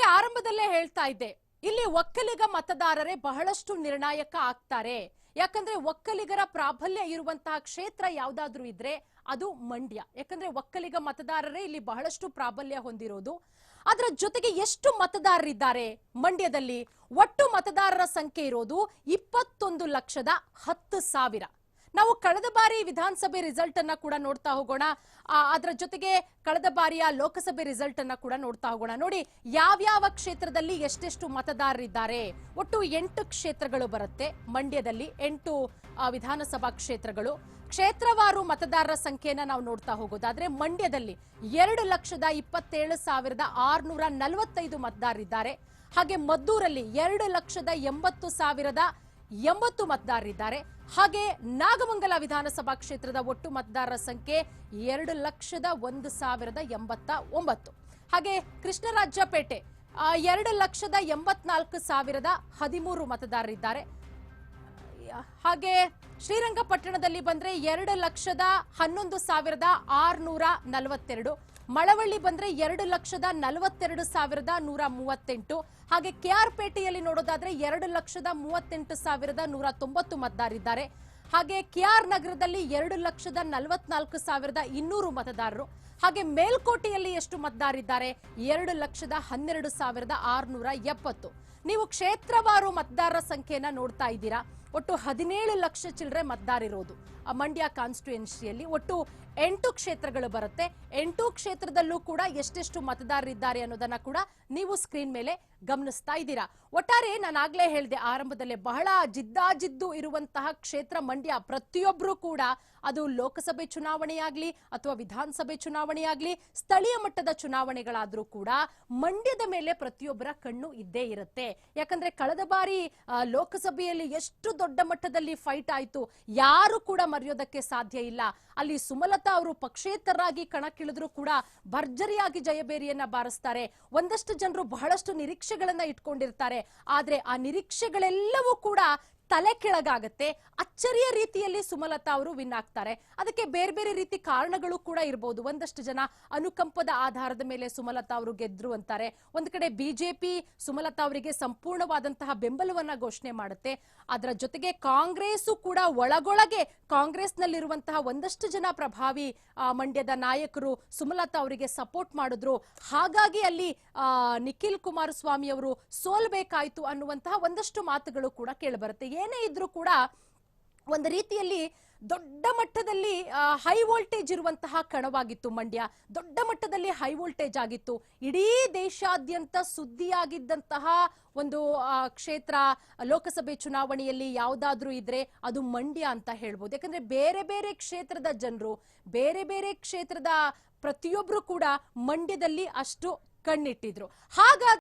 ಹಾಗೆ ಆರಂಭದಲ್ಲೇ ಹೇಳ್ತಾ ಇದ್ದೆ, ಇಲ್ಲಿ ಒಕ್ಕಲಿಗ ಮತದಾರರೇ ಬಹಳಷ್ಟು ನಿರ್ಣಾಯಕ ಆಗ್ತಾರೆ. ಯಾಕಂದ್ರೆ ಒಕ್ಕಲಿಗರ ಪ್ರಾಬಲ್ಯ ಇರುವಂತಹ ಕ್ಷೇತ್ರ ಯಾವ್ದಾದ್ರೂ ಇದ್ರೆ ಅದು ಮಂಡ್ಯ. ಯಾಕಂದ್ರೆ ಒಕ್ಕಲಿಗ ಮತದಾರರೇ ಇಲ್ಲಿ ಬಹಳಷ್ಟು ಪ್ರಾಬಲ್ಯ ಹೊಂದಿರೋದು. ಅದರ ಜೊತೆಗೆ ಎಷ್ಟು ಮತದಾರರಿದ್ದಾರೆ ಮಂಡ್ಯದಲ್ಲಿ? ಒಟ್ಟು ಮತದಾರರ ಸಂಖ್ಯೆ ಇರೋದು ಇಪ್ಪತ್ತೊಂದು ಲಕ್ಷದ ಹತ್ತು ಸಾವಿರ. ನಾವು ಕಳೆದ ಬಾರಿ ವಿಧಾನಸಭೆ ರಿಸಲ್ಟ್ ಅನ್ನ ಕೂಡ ನೋಡ್ತಾ ಹೋಗೋಣ. ಅದರ ಜೊತೆಗೆ ಕಳೆದ ಬಾರಿಯ ಲೋಕಸಭೆ ರಿಸಲ್ಟ್ ಅನ್ನ ಕೂಡ ನೋಡ್ತಾ ಹೋಗೋಣ. ನೋಡಿ, ಯಾವ್ಯಾವ ಕ್ಷೇತ್ರದಲ್ಲಿ ಎಷ್ಟೆಷ್ಟು ಮತದಾರರಿದ್ದಾರೆ? ಒಟ್ಟು ಎಂಟು ಕ್ಷೇತ್ರಗಳು ಬರುತ್ತೆ. ಮಂಡ್ಯದಲ್ಲಿ ಎಂಟು ವಿಧಾನಸಭಾ ಕ್ಷೇತ್ರಗಳು. ಕ್ಷೇತ್ರವಾರು ಮತದಾರರ ಸಂಖ್ಯೆಯನ್ನ ನಾವು ನೋಡ್ತಾ ಹೋಗೋದಾದ್ರೆ ಮಂಡ್ಯದಲ್ಲಿ ಎರಡು ಲಕ್ಷದ ಇಪ್ಪತ್ತೇಳು ಸಾವಿರದ ಆರ್ನೂರ ನಲವತ್ತೈದು ಮತದಾರರಿದ್ದಾರೆ. ಹಾಗೆ ಮದ್ದೂರಲ್ಲಿ ಎರಡು ಲಕ್ಷದ ಎಂಬತ್ತು ಸಾವಿರದ ಎಂಬತ್ತು ಮತದಾರರಿದ್ದಾರೆ. ಹಾಗೆ ನಾಗಮಂಗಲ ವಿಧಾನಸಭಾ ಕ್ಷೇತ್ರದ ಒಟ್ಟು ಮತದಾರರ ಸಂಖ್ಯೆ ಎರಡು ಲಕ್ಷದ ಒಂದು ಸಾವಿರದ ಎಂಬತ್ತ ಒಂಬತ್ತು. ಹಾಗೆ ಕೃಷ್ಣರಾಜಪೇಟೆ ಎರಡು ಲಕ್ಷದ ಎಂಬತ್ನಾಲ್ಕು ಸಾವಿರದ ಹದಿಮೂರು ಮತದಾರರಿದ್ದಾರೆ. ಹಾಗೆ ಶ್ರೀರಂಗಪಟ್ಟಣದಲ್ಲಿ ಬಂದರೆ ಎರಡು ಲಕ್ಷದ ಹನ್ನೊಂದು ಸಾವಿರದ ಆರುನೂರ ನಲವತ್ತೆರಡು. ಮಳವಳ್ಳಿ ಬಂದ್ರೆ ಎರಡು ಲಕ್ಷದ ನಲವತ್ತೆರಡು ಸಾವಿರದ ನೂರ ಮೂವತ್ತೆಂಟು. ಹಾಗೆ ಕೆಆರ್ ಪೇಟೆಯಲ್ಲಿ ನೋಡೋದಾದ್ರೆ ಎರಡು ಲಕ್ಷದ ಮೂವತ್ತೆಂಟು ಸಾವಿರದ ನೂರ ತೊಂಬತ್ತು ಮತದಾರರಿದ್ದಾರೆ. ಹಾಗೆ ಕೆಆರ್ ನಗರದಲ್ಲಿ ಎರಡು ಲಕ್ಷದ ನಲವತ್ನಾಲ್ಕು ಸಾವಿರದ ಇನ್ನೂರು ಮತದಾರರು. ಹಾಗೆ ಮೇಲ್ಕೋಟೆಯಲ್ಲಿ ಎಷ್ಟು ಮತದಾರರಿದ್ದಾರೆ? ಎರಡು ಲಕ್ಷದ ಹನ್ನೆರಡು ಸಾವಿರದ ಆರ್ನೂರ ಎಪ್ಪತ್ತು. ನೀವು ಕ್ಷೇತ್ರವಾರು ಮತದಾರರ ಸಂಖ್ಯೆಯನ್ನ ನೋಡ್ತಾ ಇದ್ದೀರಾ. ಒಟ್ಟು ಹದಿನೇಳು ಲಕ್ಷ ಚಿಲ್ಲರೆ ಮತದಾರಿರೋದು ಆ ಮಂಡ್ಯ ಕಾನ್ಸ್ಟಿಟ್ಯೂಯೆನ್ಸಿಯಲ್ಲಿ ಒಟ್ಟು ಎಂಟು ಕ್ಷೇತ್ರಗಳು ಬರುತ್ತೆ. ಎಂಟು ಕ್ಷೇತ್ರದಲ್ಲೂ ಕೂಡ ಎಷ್ಟೆಷ್ಟು ಮತದಾರರಿದ್ದಾರೆ ಅನ್ನೋದನ್ನ ಕೂಡ ನೀವು ಸ್ಕ್ರೀನ್ ಮೇಲೆ ಗಮನಿಸ್ತಾ ಇದ್ದೀರಾ. ಒಟ್ಟಾರೆ ನಾನು ಆಗ್ಲೇ ಹೇಳಿದೆ, ಆರಂಭದಲ್ಲೇ ಬಹಳ ಜಿದ್ದಾಜಿದ್ದು ಇರುವಂತಹ ಕ್ಷೇತ್ರ ಮಂಡ್ಯ. ಪ್ರತಿಯೊಬ್ಬರೂ ಕೂಡ ಅದು ಲೋಕಸಭೆ ಚುನಾವಣೆಯಾಗ್ಲಿ ಅಥವಾ ವಿಧಾನಸಭೆ ಚುನಾವಣೆಯಾಗಲಿ, ಸ್ಥಳೀಯ ಮಟ್ಟದ ಚುನಾವಣೆಗಳಾದ್ರೂ ಕೂಡ ಮಂಡ್ಯದ ಮೇಲೆ ಪ್ರತಿಯೊಬ್ಬರ ಕಣ್ಣು ಇದ್ದೇ ಇರುತ್ತೆ. ಯಾಕಂದ್ರೆ ಕಳೆದ ಬಾರಿ ಲೋಕಸಭೆಯಲ್ಲಿ ಎಷ್ಟು ದೊಡ್ಡ ಮಟ್ಟದಲ್ಲಿ ಫೈಟ್ ಆಯ್ತು. ಯಾರು ಕೂಡ ಮರೆಯೋದಕ್ಕೆ ಸಾಧ್ಯ ಇಲ್ಲ. ಅಲ್ಲಿ ಸುಮಲತಾ ಅವರು ಪಕ್ಷೇತರರಾಗಿ ಕಣಕ್ಕಿಳಿದ್ರು ಕೂಡ ಭರ್ಜರಿಯಾಗಿ ಜಯಬೇರಿಯನ್ನ ಬಾರಿಸ್ತಾರೆ. ಒಂದಷ್ಟು ಜನರು ಬಹಳಷ್ಟು ನಿರೀಕ್ಷೆಗಳನ್ನ ಇಟ್ಕೊಂಡಿರ್ತಾರೆ. ಆದ್ರೆ ಆ ನಿರೀಕ್ಷೆಗಳೆಲ್ಲವೂ ಕೂಡ ತಲೆ ಕೆಳಗಾಗತ್ತೆ, ಅಚ್ಚರಿಯ ರೀತಿಯಲ್ಲಿ ಸುಮಲತಾ ಅವರು ವಿನ್ ಆಗ್ತಾರೆ. ಅದಕ್ಕೆ ಬೇರೆ ಬೇರೆ ರೀತಿ ಕಾರಣಗಳು ಕೂಡ ಇರಬಹುದು ಒಂದಷ್ಟು ಜನ ಅನುಕಂಪದ ಆಧಾರದ ಮೇಲೆ ಸುಮಲತಾ ಅವರು ಗೆದ್ರು ಅಂತಾರೆ. ಒಂದ್ ಕಡೆ ಬಿಜೆಪಿ ಸುಮಲತಾ ಅವರಿಗೆ ಸಂಪೂರ್ಣವಾದಂತಹ ಬೆಂಬಲವನ್ನ ಘೋಷಣೆ ಮಾಡುತ್ತೆ. ಅದರ ಜೊತೆಗೆ ಕಾಂಗ್ರೆಸ್ ಕೂಡ ಒಳಗೊಳಗೆ ಕಾಂಗ್ರೆಸ್ನಲ್ಲಿರುವಂತಹ ಒಂದಷ್ಟು ಜನ ಪ್ರಭಾವಿ ಮಂಡ್ಯದ ನಾಯಕರು ಸುಮಲತಾ ಅವರಿಗೆ ಸಪೋರ್ಟ್ ಮಾಡಿದ್ರು. ಹಾಗಾಗಿ ಅಲ್ಲಿ ನಿಖಿಲ್ ಕುಮಾರಸ್ವಾಮಿ ಅವರು ಸೋಲ್ಬೇಕಾಯ್ತು ಅನ್ನುವಂತಹ ಒಂದಷ್ಟು ಮಾತುಗಳು ಕೂಡ ಕೇಳಿಬರುತ್ತೆ. ಏನೇ ಇದ್ರೂ ಕೂಡ ಒಂದು ರೀತಿಯಲ್ಲಿ ದೊಡ್ಡ ಮಟ್ಟದಲ್ಲಿ ಹೈ ವೋಲ್ಟೇಜ್ ಇರುವಂತಹ ಕಣವಾಗಿತ್ತು ಮಂಡ್ಯ. ದೊಡ್ಡ ಮಟ್ಟದಲ್ಲಿ ಹೈ ವೋಲ್ಟೇಜ್ ಆಗಿತ್ತು. ಇಡೀ ದೇಶಾದ್ಯಂತ ಸುದ್ದಿಯಾಗಿದ್ದಂತಹ ಒಂದು ಕ್ಷೇತ್ರ, ಲೋಕಸಭೆ ಚುನಾವಣೆಯಲ್ಲಿ ಯಾವುದಾದ್ರೂ ಇದ್ರೆ ಅದು ಮಂಡ್ಯ ಅಂತ ಹೇಳ್ಬೋದು. ಯಾಕಂದ್ರೆ ಬೇರೆ ಬೇರೆ ಕ್ಷೇತ್ರದ ಜನರು, ಬೇರೆ ಬೇರೆ ಕ್ಷೇತ್ರದ ಪ್ರತಿಯೊಬ್ರು ಕೂಡ ಮಂಡ್ಯದಲ್ಲಿ ಅಷ್ಟು ಕಣ್ಣಿಟ್ಟಿದ್ರು. ಹಾಗಾಗಿ